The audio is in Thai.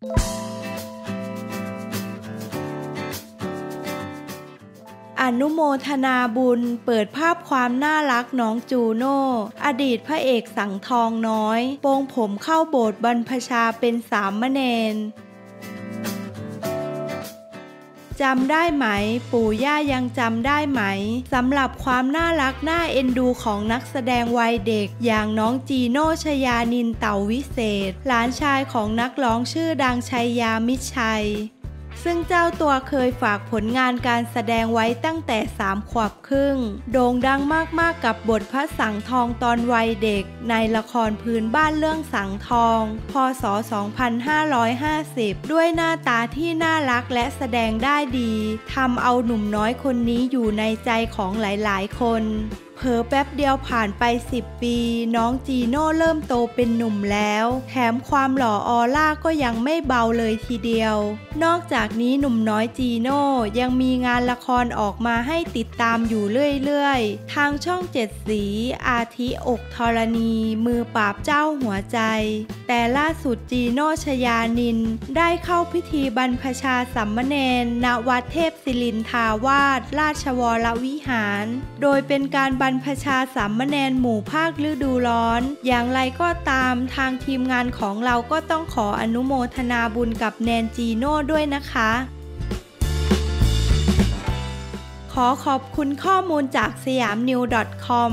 อนุโมทนาบุญเปิดภาพความน่ารักน้องจูโน่อดีตพระเอกสังทองน้อยโปงผมเข้าโบสถ์บรรพชาเป็นสามมเณร จำได้ไหม ปู่ย่ายังจำได้ไหมสำหรับความน่ารักน่าเอ็นดูของนักแสดงวัยเด็ก อย่างน้องจีโน่ชยานินเต่าวิเศษ หลานชายของนักร้องชื่อดังชัยยามิชัย ซึ่งเจ้าตัวเคยฝากผลงานการแสดงไว้ตั้งแต่สามขวบครึ่ง โด่งดังมากๆกับบทพระสังทองตอนวัยเด็ก ในละครพื้นบ้านเรื่องสังทอง พศ 2550 ด้วยหน้าตาที่น่ารักและแสดงได้ดีทำเอาหนุ่มน้อยคนนี้อยู่ในใจของหลายๆ คน เผลอแป๊บเดียวผ่านไป 10 ปี น้องจีโน่เริ่มโตเป็นหนุ่มแล้ว แถมความหล่อออล่าก็ยังไม่เบาเลยทีเดียว นอกจากนี้หนุ่มน้อยจีโน่ยังมีงานละครออกมาให้ติดตามอยู่เรื่อยๆ ทางช่องเจ็ดสี อาทิอกธรณี มือปราบเจ้าหัวใจ แต่ล่าสุดจีโน่ชยานิน ได้เข้าพิธีบรรพชาสัมมเนนณวัดเทพศิลินทาวาสราชวรวิหาร โดยเป็นการบรรพชาสามเณรหมู่ภาคฤดูร้อน อย่างไรก็ตามทางทีมงานของเราก็ต้องขออนุโมทนาบุญกับแนนจีโน่ด้วยนะคะขอขอบคุณข้อมูลจากสยามนิว .com